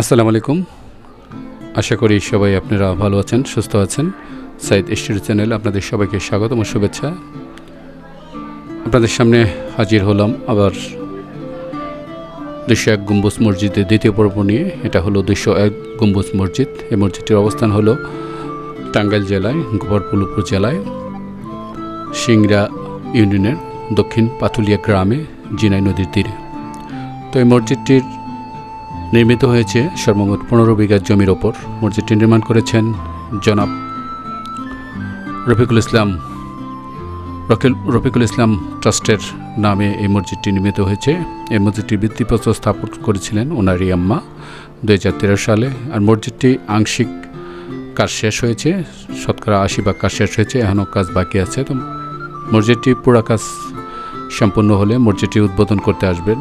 আসসালামু আলাইকুম। আশা করি সবাই আপনারা ভালো আছেন, সুস্থ আছেন। সাইদ স্টুডিও চ্যানেল আপনাদের সবাইকে স্বাগতম ও শুভেচ্ছা। আপনাদের সামনে হাজির হলাম আবার দুশো এক গম্বুজ মসজিদের দ্বিতীয় পর্ব নিয়ে। এটা হলো দুশো এক গম্বুজ মসজিদ। এই মসজিদটির অবস্থান হলো টাঙ্গাইল জেলায়, গোবরপুলপুর জেলায়, সিংড়া ইউনিয়নের দক্ষিণ পাথুলিয়া গ্রামে, জিনাই নদীর তীরে। তো এই মসজিদটির নির্মিত হয়েছে সর্বমোট পনেরো বিঘা জমির ওপর। মসজিদটি নির্মাণ করেছেন জনাব রফিকুল ইসলাম। রফিকুল ইসলাম ট্রাস্টের নামে এই মসজিদটি নির্মিত হয়েছে। এই মসজিদটির ভিত্তিপ্রস্তর স্থাপন করেছিলেন ওনারই আম্মা দু হাজার তেরো সালে। আর মসজিদটি আংশিক কাজ শেষ হয়েছে, শতকরা আশি ভাগ কাজ শেষ হয়েছে, এখনও কাজ বাকি আছে। তো মসজিদটি পুরা কাজ সম্পূর্ণ হলে মসজিদটি উদ্বোধন করতে আসবেন।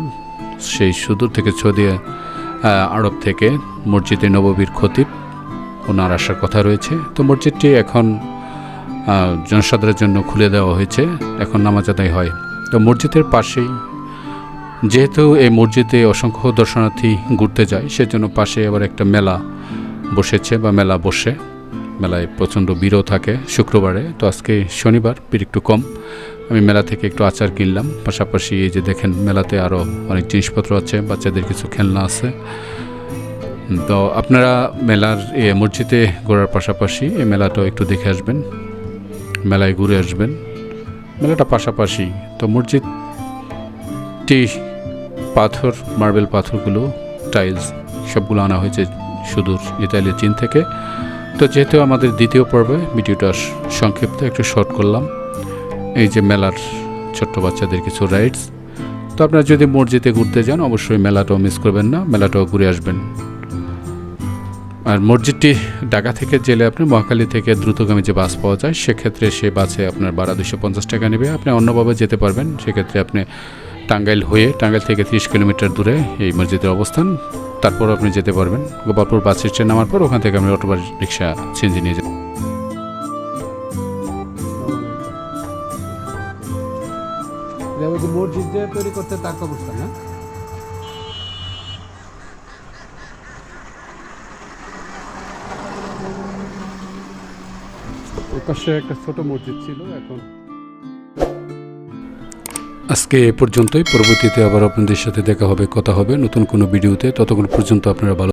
সেই সুদূর থেকে ছদিয়ে আরব থেকে মসজিদে নববীর খতিব ওনার আসার কথা রয়েছে। তো মসজিদটি এখন জনসাধারণের জন্য খুলে দেওয়া হয়েছে। এখন নামাজ আদায় হয়। তো মসজিদের পাশেই, যেহেতু এই মসজিদে অসংখ্য দর্শনার্থী ঘুরতে যায়, সেজন্য পাশে আবার একটা মেলা বসেছে বা মেলা বসে। মেলায় প্রচণ্ড ভিড়ও থাকে শুক্রবারে। তো আজকে শনিবার একটু কম। আমি মেলা থেকে একটু আচার কিনলাম। পাশাপাশি এই যে দেখেন, মেলাতে আরও অনেক জিনিসপত্র আছে, বাচ্চাদের কিছু খেলনা আছে। তো আপনারা মেলার মসজিদে ঘোরার পাশাপাশি এই মেলাটাও একটু দেখে আসবেন, মেলায় ঘুরে আসবেন। মেলাটা পাশাপাশি, তো মসজিদটি পাথর, মার্বেল পাথরগুলো, টাইলস, সবগুলো আনা হয়েছে সুদূর ইতালির চীন থেকে। তো যেহেতু আমাদের দ্বিতীয় পর্বে ভিডিওটা সংক্ষিপ্ত একটু শর্ট করলাম। এই যে মেলার ছোট্ট বাচ্চাদের কিছু রাইডস তো আপনারা যদি মসজিদে ঘুরতে যান, অবশ্যই মেলাটাও মিস করবেন না, মেলাটাও ঘুরে আসবেন। আর মসজিদটি ঢাকা থেকে জেলে আপনি মহাখালী থেকে দ্রুতগামী যে বাস পাওয়া যায়, সেক্ষেত্রে সেই বাসে আপনার ভাড়া দুশো পঞ্চাশ টাকা নেবে। আপনি অন্যভাবে যেতে পারবেন, সেক্ষেত্রে আপনি টাঙ্গাইল হয়ে, টাঙ্গাইল থেকে তিরিশ কিলোমিটার দূরে এই মসজিদের অবস্থান। তারপর আপনি যেতে পারবেন। গোপালপুর বাস স্ট্যান্ড নামার পর ওখান থেকে আপনি অটো রিক্সা, সিএনজি নিয়ে যাবেন মসজিদ যে তৈরি করতে তার অবস্থা না পাশে একটা ছোট মসজিদ ছিল, এখন। আজকে এ পর্যন্তই। পরবর্তীতে আবার আপনাদের সাথে দেখা হবে, কথা হবে। নতুন কোনো ভিডিওতে, ততক্ষণ পর্যন্ত আপনারা ভালো